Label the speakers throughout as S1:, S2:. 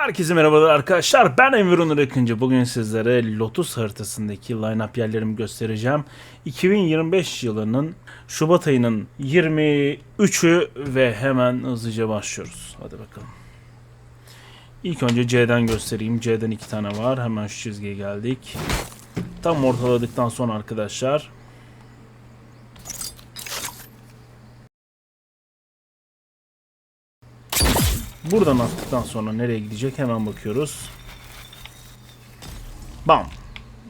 S1: Herkese merhabalar arkadaşlar. Ben Enver Onur Akıncı. Bugün sizlere Lotus haritasındaki line-up yerlerimi göstereceğim. 2025 yılının Şubat ayının 23'ü ve hemen hızlıca başlıyoruz. Hadi bakalım. İlk önce C'den göstereyim. C'den iki tane var. Hemen şu çizgiye geldik. Tam ortaladıktan sonra arkadaşlar Buradan attıktan sonra nereye gidecek hemen bakıyoruz. Bam.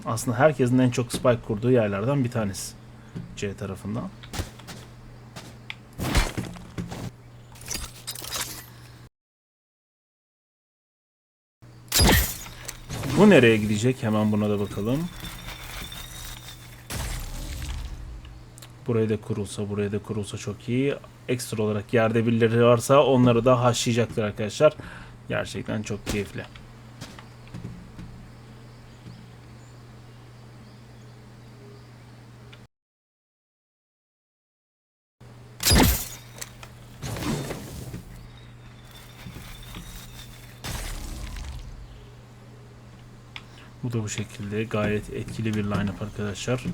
S1: Aslında herkesin en çok spike kurduğu yerlerden bir tanesi. C tarafından. Bu nereye gidecek? Hemen buna da bakalım. Buraya da kurulsa, buraya da kurulsa çok iyi. Ekstra olarak yerde birileri varsa onları da haşlayacaktır arkadaşlar. Gerçekten çok keyifli. Bu da bu şekilde gayet etkili bir line-up arkadaşlar.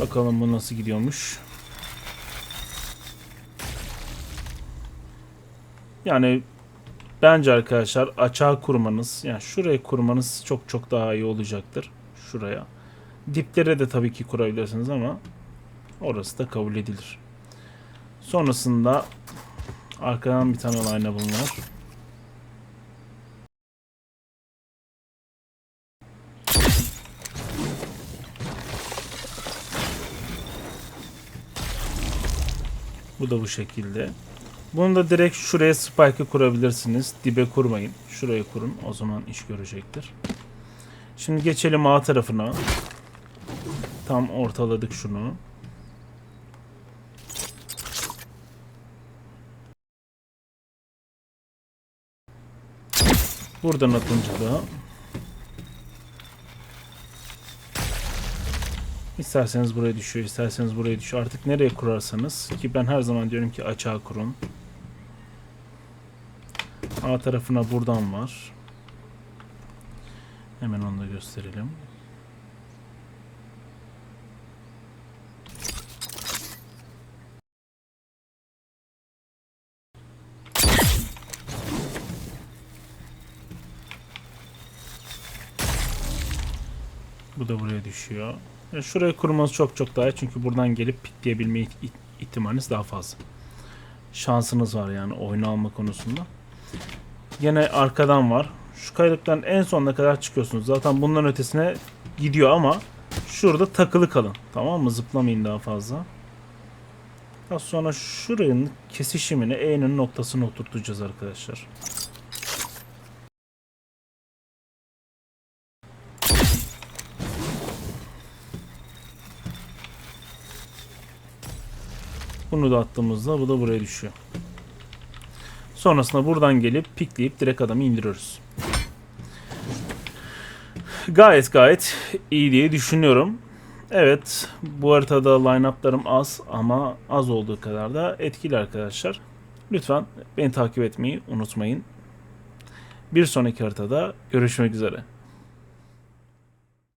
S1: Bakalım bu nasıl gidiyormuş. Yani bence arkadaşlar açığa kurmanız yani şuraya kurmanız çok çok daha iyi olacaktır. Şuraya. Diplere de tabii ki kurabilirsiniz ama orası da kabul edilir. Sonrasında arkadan bir tane line var. Bu da bu şekilde. Bunu da direkt şuraya spike'ı kurabilirsiniz. Dibe kurmayın. Şuraya kurun. O zaman iş görecektir. Şimdi geçelim A tarafına. Tam ortaladık şunu. Buradan atınca da İsterseniz buraya düşüyor, isterseniz buraya düşüyor. Artık nereye kurarsanız ki ben her zaman diyorum ki açığa kurun. A tarafına buradan var. Hemen onu da gösterelim. Bu da buraya düşüyor. Ya şuraya kurmanız çok çok daha iyi çünkü buradan gelip it- ihtimaliniz daha fazla. Şansınız var yani oyunu alma konusunda. Yine arkadan var. Şu kayalıktan en sonuna kadar çıkıyorsunuz. Zaten bunların ötesine gidiyor ama şurada takılı kalın. Tamam mı? Zıplamayın daha fazla. Daha sonra şuranın kesişimini E'nin noktasına oturtacağız arkadaşlar. Bunu da attığımızda bu da buraya düşüyor. Sonrasında buradan gelip pikleyip direkt adamı indiriyoruz. Gayet gayet iyi diye düşünüyorum. Evet bu haritada line-up'larım az ama az olduğu kadar da etkili arkadaşlar. Lütfen beni takip etmeyi unutmayın. Bir sonraki haritada görüşmek üzere.